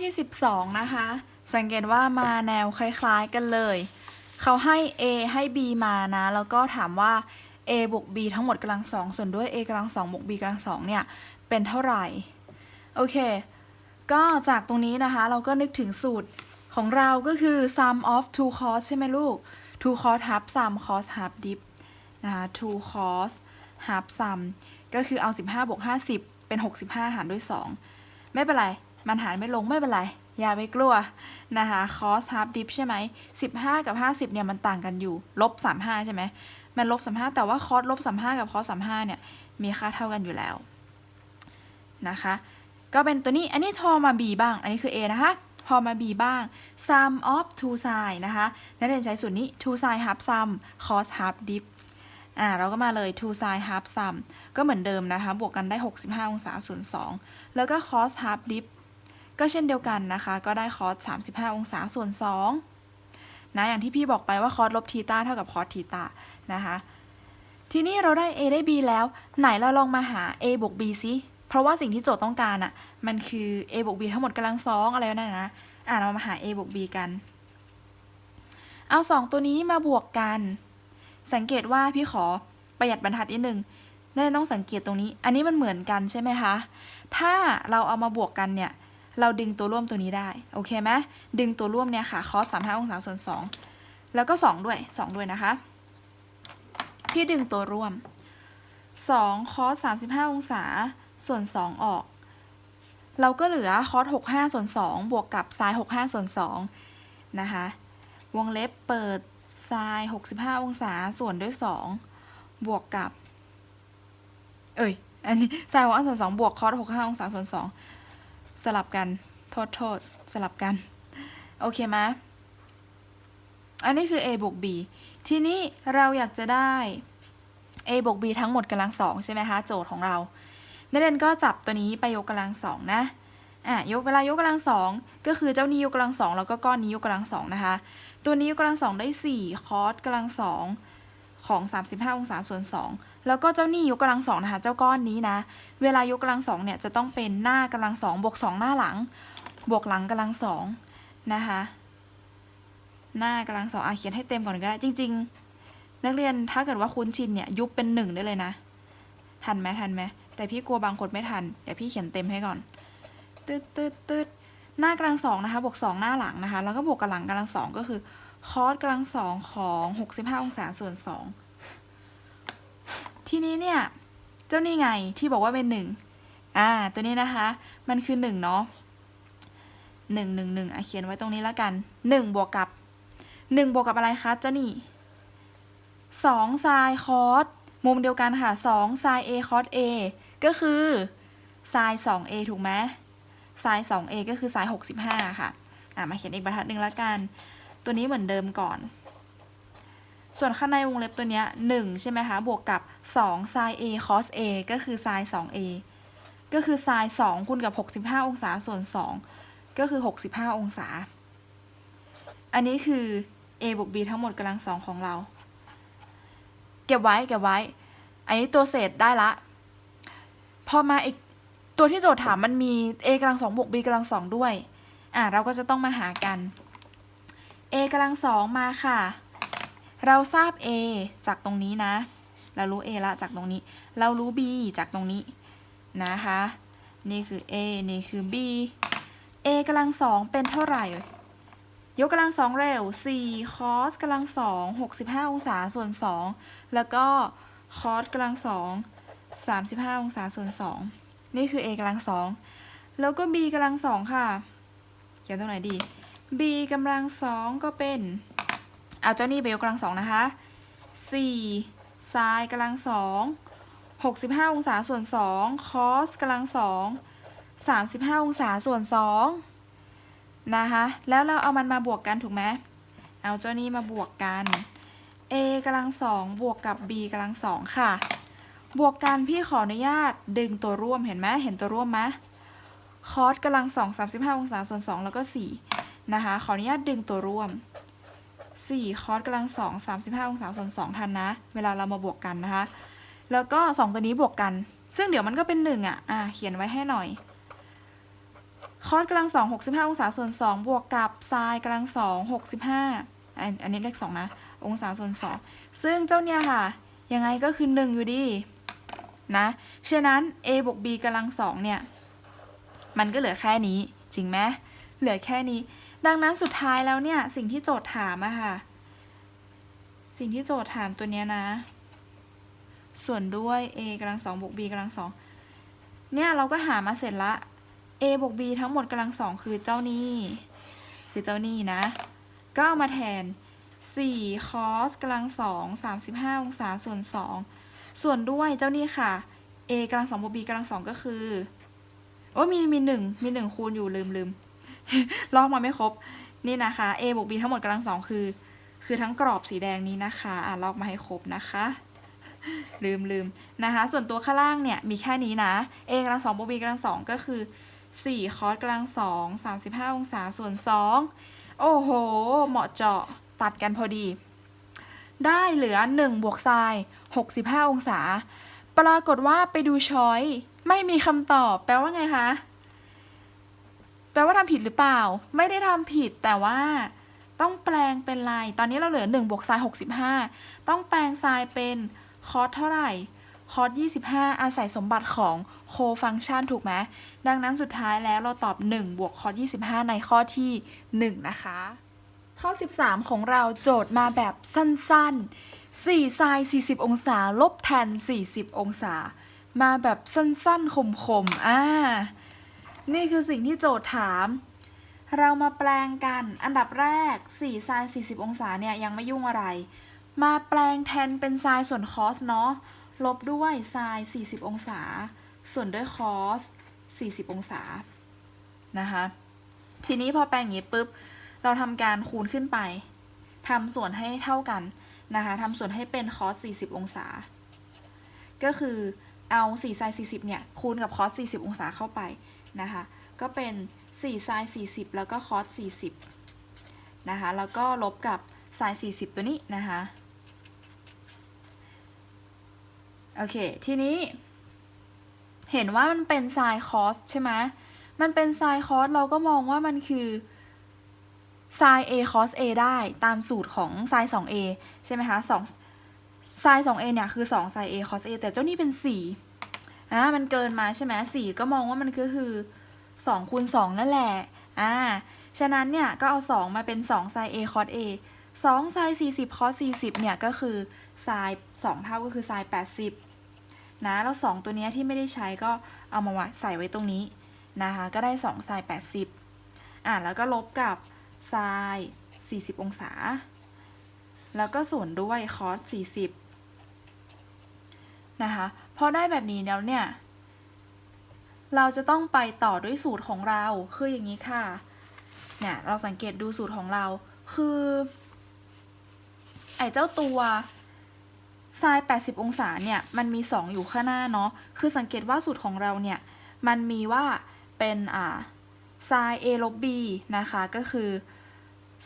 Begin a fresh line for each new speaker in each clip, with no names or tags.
ที่ 12 นะคะ สังเกตว่ามาแนวคล้ายๆกันเลย เขาให้ a ให้ b มานะ แล้วก็ถามว่า a บวก b ทั้งหมดกำลังสองส่วนด้วย a กำลังสองบวก b กำลังสองเนี่ย เป็นเท่าไหร่ โอเค ก็จากตรงนี้นะคะ เราก็นึกถึงสูตรของเราก็คือ sum of two cos ใช่ไหมลูก two cos half sum cos half dip นะคะ two cos half sum ก็คือเอา 15บวก50 เป็น 65 หารด้วย 2 ไม่เป็นไร มันหารไม่ลงไม่เป็นไร อย่าไปกลัวนะคะ cos half dip ใช่ไหม15 กับ 50เนี่ยมันต่างกันอยู่ลบ35ใช่ไหมมันลบ35แต่ว่า cos ลบ35กับ cos 35เนี่ยมีค่าเท่ากันอยู่แล้วนะคะก็เป็นตัวนี้อันนี้ทอมา b บ้าง อันนี้คือ a นะคะพอมา b บ้าง sum of two side นะคะ นักเรียนใช้สูตรนี้ two side half sum cos half dip อ่า เราก็มาเลย two side half sum ก็เหมือนเดิมนะคะ บวกกันได้ 65 องศาส่วน2แล้วก็ cos half dip ก็เช่นเดียวกันนะคะ ก็ได้ cos 35 องศาส่วน2นะอย่างที่พี่บอกไปว่า cos ลบทีตาเท่ากับ cos ทีตานะคะทีนี้เราได้ a ได้ b แล้ว ไหนเราลองมาหา a บวก b ซิเพราะว่าสิ่งที่โจทย์ต้องการอะมันคือ a บวก b ทั้งหมดกำลังสองอะไรนั่นนะอะเรามาหา a บวก b กัน เอาสองตัวนี้มาบวกกัน สังเกตว่าพี่ขอประหยัดบรรทัดนิดนึงนั่นต้องสังเกตตรงนี้ อันนี้มันเหมือนกันใช่ไหมคะ ถ้าเราเอามาบวกกันเนี่ย เราดึงตัวร่วมตัวนี้ได้ โอเคไหมดึงตัวร่วมเนี่ยค่ะ cos 35องศาส่วน2แล้วก็2ด้วย2ด้วยนะคะ พี่ดึงตัวร่วม2 cos 35องศาส่วน2องออก เราก็เหลือ cos 65ส่วน2บวกกับ sin 65ส่วน2นะคะ วงเล็บเปิด sin 65องศาส่วนด้วย2บวกกับ เอ้ยอันนี้ sin 65ส่วน2บวก cos 65องศาส่วน2 สลับกัน โทษโทษสลับกัน โอเคไหมอันนี้คือ a บวก b ทีนี้เราอยากจะได้ a บวก b ทั้งหมดกำลังสองใช่ไหมคะ โจทย์ของเรา นักเรียนก็จับตัวนี้ไปยกกำลังสองนะอะยกเวลายกกำลังสองก็คือเจ้านี้ยกกำลังสองแล้วก็ก้อนนี้ยกกำลังสองนะคะ ตัวนี้ยกกำลังสองได้สี่คอสกำลังสองของ 35 องศาส่วน 2 แล้วก็เจ้านี่ยกกำลังสองนะคะ เจ้าก้อนนี้นะ เวลายกกำลังสองเนี่ยจะต้องเป็นหน้ากำลังสองบวกสองหน้าหลัง บวกหลังกำลังสองนะคะ หน้ากำลังสองอะเขียนให้เต็มก่อนก็ได้ จริง ๆ นักเรียนถ้าเกิดว่าคุ้นชินเนี่ยยุบเป็นหนึ่งได้เลยนะ ทันไหมทันไหมแต่พี่กลัวบางคนไม่ทัน เดี๋ยวพี่เขียนเต็มให้ก่อนตืดตืดตืดหน้ากำลังสองนะคะ บวกสองหน้าหลังนะคะ แล้วก็บวกกับหลังกำลังสองก็คือคอสกำลังสองของหกสิบห้าองศาส่วนสอง ทีนี้เนี่ยเจ้านี่ไงที่บอกว่าเป็นหนึ่งอ่าตัวนี้นะคะ มันคือหนึ่งเนาะหนึ่งหนึ่งหนึ่งอะเขียนไว้ตรงนี้แล้วกันหนึ่งบวกกับหนึ่งบวกกับอะไรคะเจ้านี่สองไซน์คอสมุมเดียวกันค่ะสองไซน์ a คอส a ก็คือไซน์สอง a ถูกไหมไซน์สอง a ก็คือไซน์หกสิบห้าค่ะอะมาเขียนอีกบรรทัดหนึ่งแล้วกัน ตัวนี้เหมือนเดิมก่อน ส่วนข้างในวงเล็บตัวเนี้ยหนึ่งใช่ไหมคะ บวกกับสองไซน์ a cos a ก็คือไซน์สอง a ก็คือไซน์สองคูณกับหกสิบห้าองศาส่วนสองก็คือหกสิบห้าองศา อันนี้คือ a บวก b ทั้งหมดกำลังสองของเรา เก็บไว้เก็บไว้ อันนี้ตัวเศษได้ละ พอมาอีกตัวที่โจทย์ถามมันมี a กำลังสองบวก b กำลังสองด้วย อะเราก็จะต้องมาหากัน a กำลังสองมาค่ะ เราทราบ a จากตรงนี้นะ เรารู้ a ละจากตรงนี้ เรารู้ b จากตรงนี้นะคะ นี่คือ a นี่คือ b a กำลังสองเป็นเท่าไหร่ ยกกำลังสองเร็ว 4 cos กำลังสอง65 องศาส่วน 2 แล้วก็ cos กำลังสอง35 องศาส่วน 2 นี่คือ a กำลังสองแล้วก็ b กำลังสองค่ะ เขียนตรงไหนดี b กำลังสองก็เป็น เอาเจ้านี่ไปยกกำลังสองนะคะ4 sin กำลังสอง65องศาส่วน2 cos กำลังสอง35องศาส่วน2นะคะแล้วเราเอามันมาบวกกันถูกไหมเอาเจ้านี้มาบวกกัน a กำลังสองบวกกับ b กำลังสองค่ะ บวกกันพี่ขออนุญาตดึงตัวร่วมเห็นไหมเห็นตัวร่วมไหมคอสกำลังสองสามสิบห้าองศาส่วนสองแล้วก็สี่นะคะขออนุญาตดึงตัวร่วม สี่คอสกำลังสองสามสิบห้าองศาส่วนสองทันนะ เวลาเรามาบวกกันนะคะ แล้วก็สองตัวนี้บวกกัน ซึ่งเดี๋ยวมันก็เป็นหนึ่งอะ อะ เขียนไว้ให้หน่อย คอสกำลังสองหกสิบห้าองศาส่วนสองบวกกับไซน์กำลังสองหกสิบห้าอันนี้เลขสองนะ องศาส่วนสองซึ่งเจ้าเนี่ยค่ะ ยังไงก็คือหนึ่งอยู่ดีนะ ฉะนั้น a บวก b กำลังสองเนี่ย มันก็เหลือแค่นี้ จริงไหมเหลือแค่นี้ ดังนั้นสุดท้ายแล้วเนี่ยสิ่งที่โจทย์ถามอะค่ะ สิ่งที่โจทย์ถามตัวเนี้ยนะ ส่วนด้วย a กำลังสองบวก b กำลังสองเนี่ยเราก็หามาเสร็จละ a บวก b ทั้งหมดกำลังสองคือเจ้านี่ คือเจ้านี่นะ ก็เอามาแทน4 cos กำลังสอง35 องศาส่วน 2 ส่วนด้วยเจ้านี่ค่ะ a กำลังสองบวก b กำลังสองก็คือ โอ้มีมีหนึ่งมีหนึ่งคูณอยู่ลืมลืม ลอกมาไม่ครบ นี่นะคะ a บวก b ทั้งหมดกำลังสองคือ คือทั้งกรอบสีแดงนี้นะคะอะลอกมาให้ครบนะคะ ลืมลืมนะคะ ส่วนตัวข้างล่างเนี่ยมีแค่นี้นะ a กำลังสองบวก b กำลังสองก็คือ4คอสกำลังสอง35องศาส่วน2โอ้โห เหมาะเจาะตัดกันพอดี ได้เหลือ1บวกไซน์65 องศา ปรากฏว่าไปดูช้อย ไม่มีคำตอบ แปลว่าไงคะ ลว่าทำผิดหรือเปล่า ไม่ได้ทำผิดแต่ว่าต้องแปลงเป็นลาย ตอนนี้เราเหลือ1บวกไซน์65 ต้องแปลงไซเป็นคอสเท่าไหร่ คอส25 อาศัยสมบัติของโคฟังชันถูกไหม ดังนั้นสุดท้ายแล้วเราตอบ 1 บวกคอส25 ในข้อที่ 1 นะคะ ข้อ 13 ของเราโจทย์มาแบบสั้นๆ4ไซน์40 องศา ลบแทน 40 องศา มาแบบสั้นๆคมๆ อ่า นี่คือสิ่งที่โจทย์ถาม เรามาแปลงกัน อันดับแรก4ไซน์40 องศาเนี่ยยังไม่ยุ่งอะไร มาแปลงแทนเป็นไซน์ส่วนคอสเนาะ ลบด้วยไซน์40 องศา ส่วนด้วยคอส40 องศา นะคะ ทีนี้พอแปลงอย่างนี้ปุ๊บ เราทำการคูณขึ้นไปทำส่วนให้เท่ากันนะคะทำส่วนให้เป็นคอส40 องศา ก็คือเอา4ไซน์40 เนี่ยคูณกับคอส40 องศาเข้าไป นะคะ ก็เป็น4ไซน์40 แล้วก็คอส40 นะคะ แล้วก็ลบกับไซน์40 ตัวนี้นะคะ โอเค ทีนี้ เห็นว่ามันเป็นไซน์คอสใช่ไหมมันเป็นไซน์คอสเราก็มองว่ามันคือ sin a cos a ได้ตามสูตรของ sin 2a ใช่ไหมคะ2 sin 2a เนี่ยคือ2 sin a cos a แต่เจ้านี่เป็น 4 อ่ามันเกินมาใช่ไหม4ก็มองว่ามันก็คือ2คูณ2นั่นแหละอ่าฉะนั้นเนี่ยก็เอา 2 มาเป็น2 sin a cos a 2 sin 40 cos 40เนี่ยก็คือ sin 2เท่าก็คือ sin 80นะแล้ว 2 ตัวเนี้ยที่ไม่ได้ใช้ก็เอามาใส่ไว้ตรงนี้นะคะก็ได้2 sin 80อ่าแล้วก็ลบกับไซน์40 องศา แล้วก็ส่วนด้วยคอส40นะคะ พอได้แบบนี้แล้วเนี่ย เราจะต้องไปต่อด้วยสูตรของเรา คืออย่างนี้ค่ะ เนี่ยเราสังเกตดูสูตรของเรา คือ ไอ้เจ้าตัวไซน์80 องศาเนี่ย มันมี 2 อยู่ข้างหน้าเนาะ คือสังเกตว่าสูตรของเราเนี่ย มันมีว่าเป็นอ่า sin a ลบ b นะคะ ก็คือ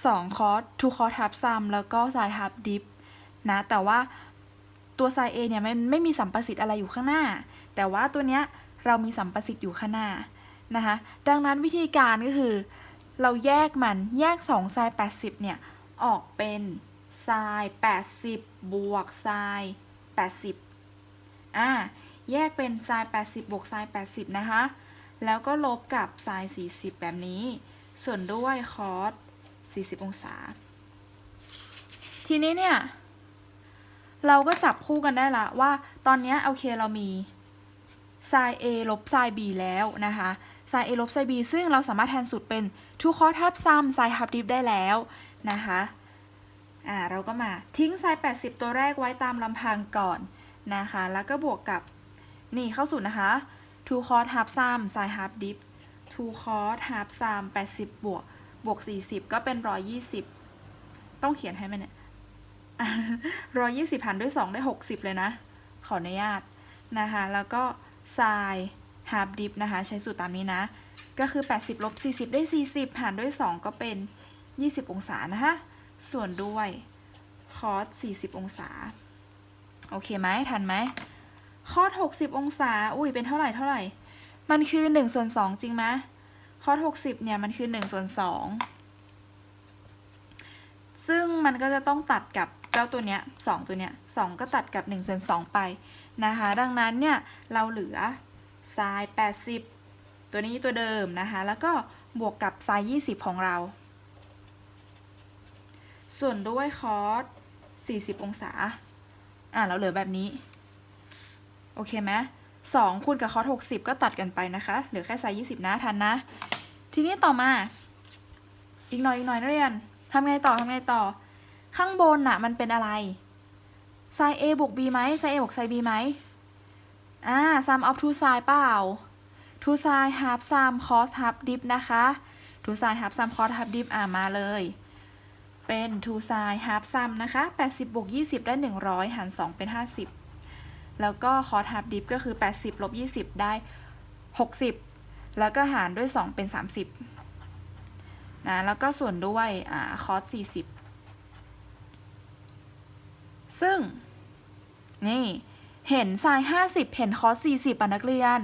2 cos 2 cos half sum แล้วก็ sin half dip นะ แต่ว่า ตัว sin a เนี่ยมันไม่มีสัมประสิทธิ์อะไรอยู่ข้างหน้า แต่ว่าตัวเนี้ยเรามีสัมประสิทธิ์อยู่ข้างหน้านะคะดังนั้นวิธีการก็คือ เราแยกมันแยก2 sin 80 เนี่ย ออกเป็น sin 80 บวก sin 80อ่าแยกเป็น sin 80 บวก sin 80 นะคะ แล้วก็ลบกับ sin 40 แบบนี้ ส่วนด้วย cos 40 องศา ทีนี้เนี่ย เราก็จับคู่กันได้ละว่าตอนนี้โอเคเรามี sin a ลบ sin b แล้วนะคะ sin a ลบ sin b ซึ่งเราสามารถแทนสูตรเป็น2 cos ทับ sum sin half dip ได้แล้วนะคะอ่าเราก็มาทิ้ง sin 80 ตัวแรกไว้ตามลำพังก่อนนะคะ แล้วก็บวกกับนี่เข้าสูตรนะคะ2 cos half sum sin half dip 2 cos half sum 80 บวกบวก 40 ก็เป็น 120 ต้องเขียนให้มันเนี่ย 120หันด้วย2ได้60เลยนะ ขออนุญาตนะคะ แล้วก็ sin half dip นะคะ ใช้สูตรตามนี้นะ ก็คือ 80ลบ40 ได้ 40 หารด้วย 2 ก็เป็น 20 องศานะคะ ส่วนด้วย cos 40 องศา โอเคไหมทันไหมคอส60 องศา อุ้ยเป็นเท่าไหร่เท่าไหร่ มันคือ1ส่วน2จริงไหมคอส60 เนี่ย มันคือ1ส่วน2ซึ่งมันก็จะต้องตัดกับ เจ้าตัวเนี้ย2ตัวเนี้ย2ก็ตัดกับ1ส่วน2ไปนะคะ ดังนั้นเนี่ยเราเหลือไซน์80 ตัวนี้ตัวเดิมนะคะ แล้วก็บวกกับไซน์20 ของเรา ส่วนด้วยคอส40 องศา อะเราเหลือแบบนี้ โอเคไหมสองคูณกับคอส60 ก็ตัดกันไปนะคะ เหลือแค่ไซน์20 นะทันนะ ทีนี้ต่อมา อีกหน่อยอีกหน่อยนักเรียนทำไงต่อทำไงต่อ ข้างบนน่ะมันเป็นอะไรไซน์ A บวก B ไหมไซน์ A บวกไซน์ B ไหมอ่า sum of two side เปล่า two side half sum cos half dip นะคะ two side half sum cos half dip อ่ามาเลย เป็น two side half sum นะคะ 80 บวก 20 ได้ 100 หาร 2 เป็น 50 แล้วก็ cos half dip ก็คือ 80 ลบ 20 ได้ 60 แล้วก็หารด้วย 2 เป็น 30นะแล้วก็ส่วนด้วยอ่า cos 40 ซึ่ง นี่เห็น sin 50เห็น cos 40อะนักเรียน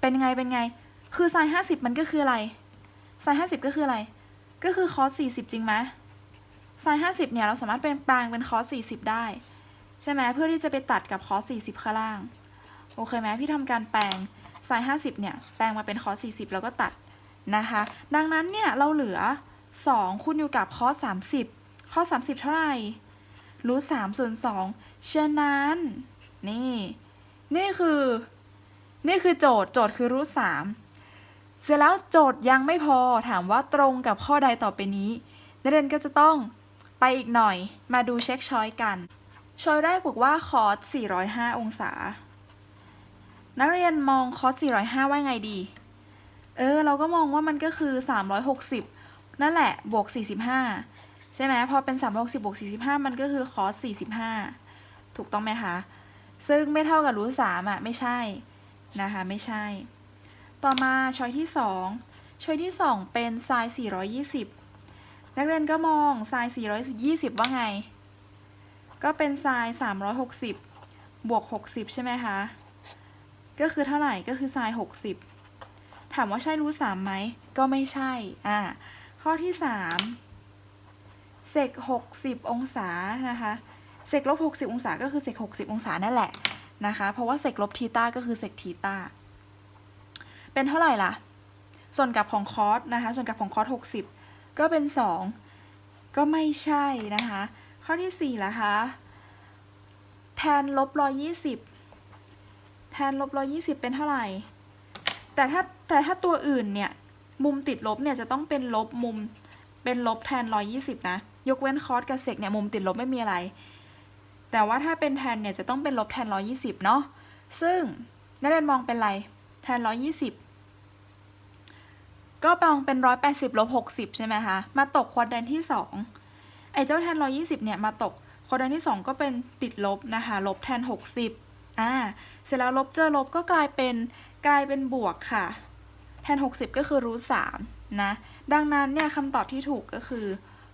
เป็นไงเป็นไง คือ sin 50มันก็คืออะไร sin 50ก็คืออะไร ก็คือ cos 40จริงไหม sin 50เนี่ยเราสามารถเป็นแปลงเป็น cos 40ได้ ใช่ไหมเพื่อที่จะไปตัดกับ cos 40ข้างล่าง โอเคไหมพี่ทำการแปลง sin 50เนี่ยแปลงมาเป็น cos 40แล้วก็ตัดนะคะ ดังนั้นเนี่ยเราเหลือ2คูณอยู่กับ cos 30 cos 30เท่าไหร่ รูท3ส่วน2ฉะนั้น นี่ นี่คือ นี่คือโจทย์ โจทย์คือรูท3เสร็จแล้วโจทย์ยังไม่พอถามว่าตรงกับข้อใดต่อไปนี้ นักเรียนก็จะต้องไปอีกหน่อย มาดูเช็คช้อยกัน ช้อยแรกบอกว่าคอส405 องศา นักเรียนมองคอส405 ว่าไงดี เออ เราก็มองว่ามันก็คือ 360 นั่นแหละ บวก 45 ใช่ไหมพอเป็น360บวก45มันก็คือคอส45ถูกต้องไหมคะ ซึ่งไม่เท่ากับรูท3อะ ไม่ใช่ นะคะ ไม่ใช่ ต่อมาช้อยที่ 2ช้อยที่ 2 เป็นไซน์420 นักเรียนก็มองไซน์420 ว่าไง ก็เป็นไซน์360 บวก 60 ใช่ไหมคะ ก็คือเท่าไหร่ก็คือไซน์60 ถามว่าใช่รูท3ไหม ก็ไม่ใช่ อ่า ข้อที่ 3 เซก60 องศานะคะเซกลบ60 องศาก็คือเซก60 องศานั่นแหละนะคะเพราะว่าเซกลบทีต้าก็คือเซกทีต้าเป็นเท่าไหร่ล่ะ ส่วนกับของคอสนะคะส่วนกับของคอส60 ก็เป็น 2 ก็ไม่ใช่นะคะข้อที่4ล่ะคะแทนลบ120แทนลบ120เป็นเท่าไหร่ แต่ถ้าแต่ถ้าตัวอื่นเนี่ย มุมติดลบเนี่ยจะต้องเป็นลบมุม เป็นลบแทน 120 นะ ยกเว้นคอสกับเซกเนี่ยมุมติดลบไม่มีอะไร แต่ว่าถ้าเป็นแทนเนี่ยจะต้องเป็นลบแทน 120 เนาะ ซึ่งนักเรียนมองเป็นไร แทน 120 ก็มองเป็น 180 ลบ 60 ใช่ไหมคะ มาตกควอดแดนที่ 2 ไอ้เจ้าแทน 120 เนี่ยมาตกควอดแดนที่ 2 ก็เป็นติดลบนะคะ ลบแทน 60 อ่า เสร็จแล้วลบเจอลบก็กลายเป็นกลายเป็นบวกค่ะ แทน 60 ก็คือรูท3นะ ดังนั้นเนี่ยคำตอบที่ถูกก็คือ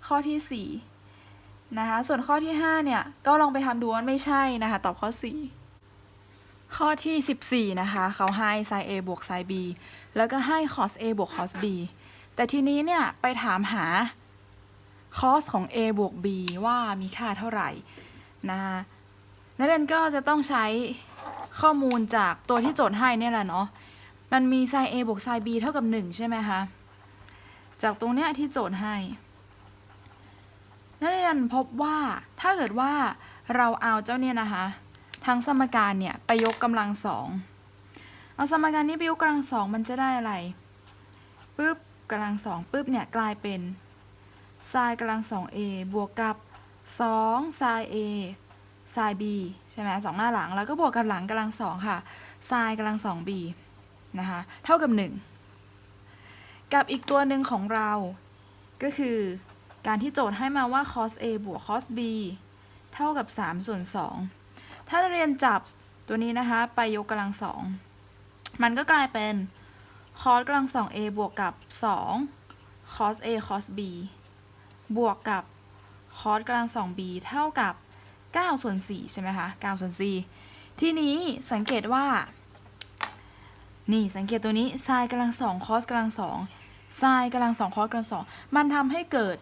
ข้อที่4นะคะ ส่วนข้อที่5เนี่ยก็ลองไปทำดูว่าไม่ใช่นะคะ ตอบข้อ 4 ข้อที่ 14 นะคะ เขาให้ sin a บวก sin b แล้วก็ให้ cos a บวก cos b แต่ทีนี้เนี่ยไปถามหา cos ของ a บวก b ว่ามีค่าเท่าไหร่นะคะนักเรียนก็จะต้องใช้ข้อมูลจากตัวที่โจทย์ให้เนี่ยแหละเนาะ มันมี sin a บวก sin b เท่ากับ 1 ใช่ไหมคะ จากตรงเนี้ยที่โจทย์ให้ นักเรียนพบว่าถ้าเกิดว่าเราเอาเจ้าเนี่ยนะคะ ทั้งสมการเนี่ยไปยกกำลังสองเอาสมการนี้ไปยกกำลังสองมันจะได้อะไรปึ๊บกำลังสองปึ๊บเนี่ยกลายเป็น sin กำลังสอง a บวกกับ2 sin a sin b ใช่ไหมสองหน้าหลังแล้วก็บวกกับหลังกำลังสองค่ะ sin กำลังสอง b นะคะ เท่ากับ 1 กับอีกตัวหนึ่งของเรา ก็คือการที่โจทย์ให้มาว่า cos a บวก cos b เท่ากับ 3 ส่วน 2 ถ้าเรียนจับตัวนี้นะคะ ไปยกกำลังสองมันก็กลายเป็น cos กำลังสอง a บวกกับ 2 cos a cos b บวกกับ cos กำลังสอง b เท่ากับ9ส่วน4ใช่ไหมคะ9ส่วน4ทีนี้สังเกตว่า นี่สังเกตตัวนี้ sin กำลังสอง cos กำลังสอง sin กำลังสอง cos กำลังสองมันทำให้เกิด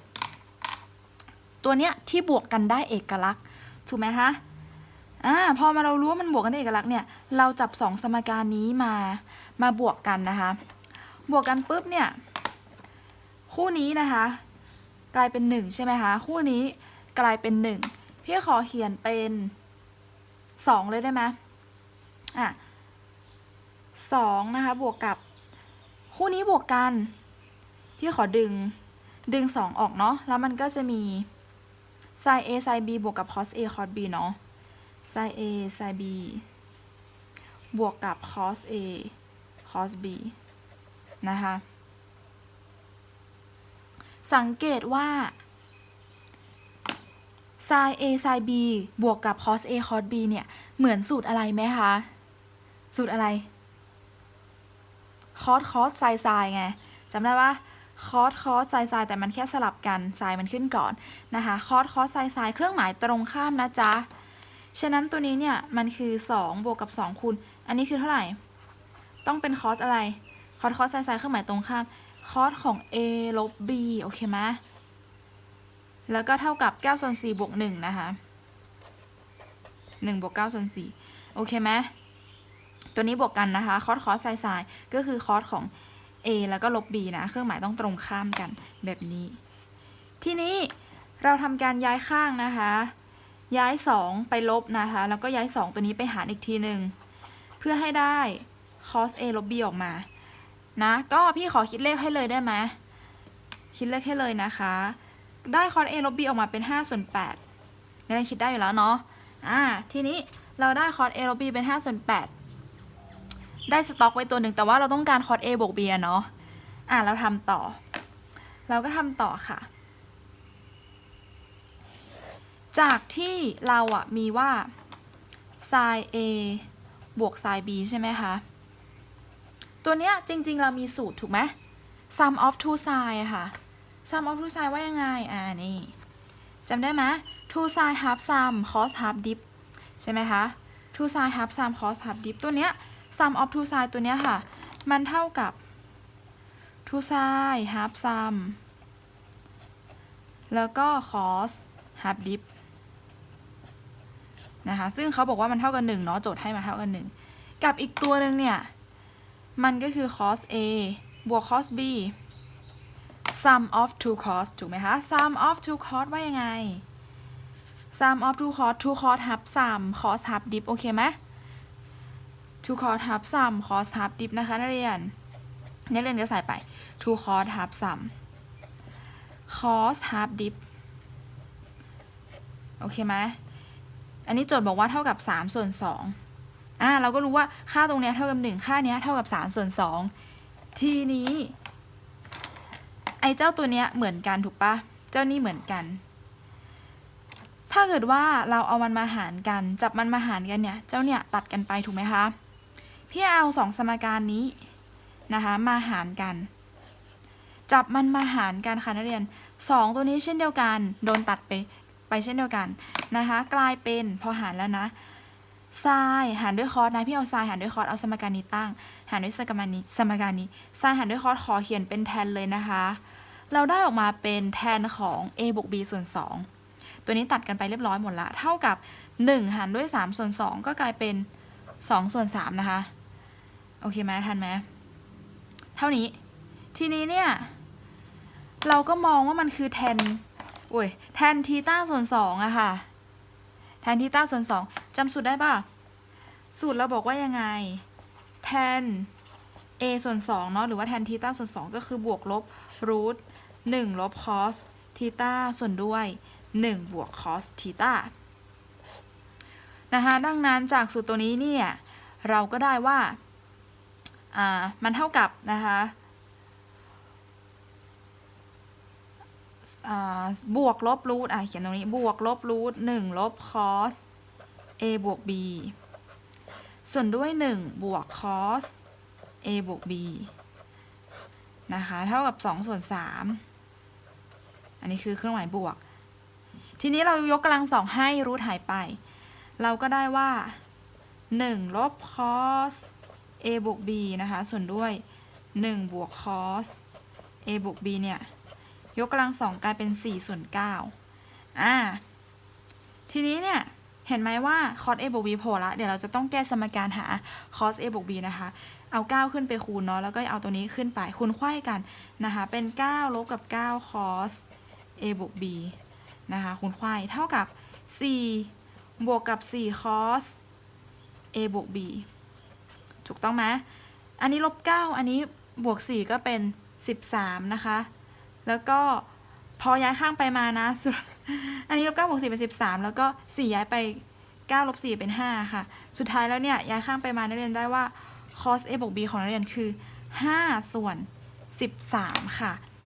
ตัวเนี้ยที่บวกกันได้เอกลักษณ์ถูกไหมคะอ่าพอมาเรารู้ว่ามันบวกกันได้เอกลักษณ์เนี่ยเราจับสองสมการนี้มามาบวกกันนะคะ บวกกันปุ๊บเนี่ยคู่นี้นะคะ กลายเป็นหนึ่งใช่ไหมคะ คู่นี้กลายเป็นหนึ่งพี่ขอเขียนเป็นสองเลยได้ไหมอะ สองนะคะ บวกกับ คู่นี้บวกกัน พี่ขอดึงดึงสองออกเนาะแล้วมันก็จะมี sin a sin b บวกกับ cos a cos b เนาะ sin a sin b บวกกับ cos a cos b นะคะ สังเกตว่า sin a sin b บวกกับ cos a cos b เนี่ย เหมือนสูตรอะไรไหมคะ สูตรอะไร cos cos sin sin ไงจำได้ปะ cos cos sin sin แต่มันแค่สลับกัน sin มันขึ้นก่อนนะคะ cos cos sin sin เครื่องหมายตรงข้ามนะจ๊ะฉะนั้นตัวนี้เนี่ยมันคือ 2 บวกกับ 2คูณอันนี้คือเท่าไหร่ ต้องเป็น cos อะไร cos cos sin sin เครื่องหมายตรงข้าม cos ของ a ลบ b โอเคไหมแล้วก็เท่ากับ9ส่วน4บวก1นะคะ1บวก9ส่วน4โอเคไหม ตัวนี้บวกกันนะคะ cos cos sin sin ก็คือ cos ของ a แล้วก็ลบ b นะ เครื่องหมายต้องตรงข้ามกันแบบนี้ ทีนี้เราทำการย้ายข้างนะคะ ย้าย 2 ไปลบนะคะ แล้วก็ย้าย 2 ตัวนี้ไปหารอีกทีหนึ่งเพื่อให้ได้ cos a ลบ b ออกมา นะ ก็พี่ขอคิดเลขให้เลยได้ไหมคิดเลขให้เลยนะคะ ได้ cos a ลบ b ออกมาเป็น 5 ส่วน8นี่เราคิดได้อยู่แล้วเนาะ อ่า ทีนี้เราได้ cos a ลบ b เป็น 5 ส่วน8 ได้สต็อกไว้ตัวหนึ่งแต่ว่าเราต้องการ cos a บวก b เนาะอ่าเราทำต่อ เราก็ทำต่อค่ะ จากที่เราอะมีว่า sin a บวก sin b ใช่ไหมคะ ตัวเนี้ยจริง ๆ เรามีสูตรถูกไหม sum of two sin อะค่ะ sum of two sin ว่ายังไง อ่านี่จำได้ไหม two sin half sum cos half dip ใช่ไหมคะ two sin half sum cos half dip ตัวเนี้ย sum of two side ตัวเนี้ยค่ะ มันเท่ากับ two side half sum แล้วก็ cos half dip นะคะ ซึ่งเขาบอกว่ามันเท่ากันหนึ่งเนาะ โจทย์ให้มาเท่ากันหนึ่งกับอีกตัวหนึ่งเนี่ย มันก็คือ cos a บวก cos b sum of two cos ถูกไหมคะ sum of two cos ว่ายังไง sum of two cos two cos ทับ sum cos ทับ dip โอเคไหม two cos half sum cos half dip นะคะนักเรียนนักเรียนก็ใส่ไป two cos half sum cos half dip โอเคไหมอันนี้โจทย์บอกว่าเท่ากับ 3 ส่วน2อ่าเราก็รู้ว่าค่าตรงเนี้ยเท่ากับ 1 ค่าเนี้ยเท่ากับ 3 ส่วน 2 ทีนี้ ไอ้เจ้าตัวเนี้ยเหมือนกันถูกปะเจ้านี่เหมือนกัน ถ้าเกิดว่าเราเอามันมาหารกัน จับมันมาหารกันเนี่ย เจ้าเนี่ยตัดกันไปถูกไหมคะ พี่เอาสองสมการนี้นะคะมาหารกัน จับมันมาหารกันค่ะนักเรียน 2 ตัวนี้เช่นเดียวกัน โดนตัดไปไปเช่นเดียวกันนะคะ กลายเป็นพอหารแล้วนะไซน์หารด้วยคอสนะพี่เอาไซน์หารด้วยคอสเอาสมการนี้ตั้ง หารด้วยสมการนี้สมการนี้ไซน์หารด้วยคอสขอเขียนเป็นแทนเลยนะคะ เราได้ออกมาเป็นแทนของ a บวก b ส่วน 2 ตัวนี้ตัดกันไปเรียบร้อยหมดละ เท่ากับ 1 หารด้วย 3 ส่วน 2 ก็กลายเป็น 2 ส่วน 3 นะคะ โอเคไหมทันไหมเท่านี้ ทีนี้เนี่ย เราก็มองว่ามันคือแทนอุ้ยแทนทีต้าส่วนสองอะค่ะ แทนทีต้าส่วนสองจำสูตรได้ป่ะ สูตรเราบอกว่ายังไง แทน a ส่วนสองเนาะหรือว่าแทนทีต้าส่วนสองก็คือบวกลบรูทหนึ่งลบคอสทีต้าส่วนด้วยหนึ่งบวกคอสทีต้านะคะดังนั้นจากสูตรตัวนี้เนี่ย เราก็ได้ว่า อ่ามันเท่ากับนะคะบวกลบรูทอะเขียนตรงนี้บวกลบรูทหนึ่งลบคอส a บวก b ส่วนด้วย 1 บวก cos a บวก b นะคะ เท่ากับ 2 ส่วน 3 อันนี้คือเครื่องหมายบวก ทีนี้เรายกกำลังสองให้รูทหายไป เราก็ได้ว่า 1 ลบ cos a บวก b นะคะ ส่วนด้วย 1 บวก cos a บวก b เนี่ย ยกกำลังสองกลายเป็น 4 ส่วน9อ่า ทีนี้เนี่ย เห็นไหมว่า cos a บวก b โผล่ละ เดี๋ยวเราจะต้องแก้สมการหา cos a บวก b นะคะ เอา 9 ขึ้นไปคูณเนาะ แล้วก็เอาตัวนี้ขึ้นไป คูณไขว้กันนะคะ เป็น 9 ลบกับ 9 cos a บวก b นะคะ คูณไขว้เท่ากับ 4 บวกกับ 4 cos a บวก b ถูกต้องไหมอันนี้ลบ 9 อันนี้บวก 4 ก็เป็น 13 นะคะ แล้วก็พอย้ายข้างไปมานะ อันนี้ลบ9บวก4เป็น 13 แล้วก็ 4 ย้ายไป9ลบ4เป็น 5 ค่ะ สุดท้ายแล้วเนี่ย ย้ายข้างไปมานักเรียนได้ว่า cos a บวก b ของนักเรียนคือ 5 ส่วน 13 ค่ะ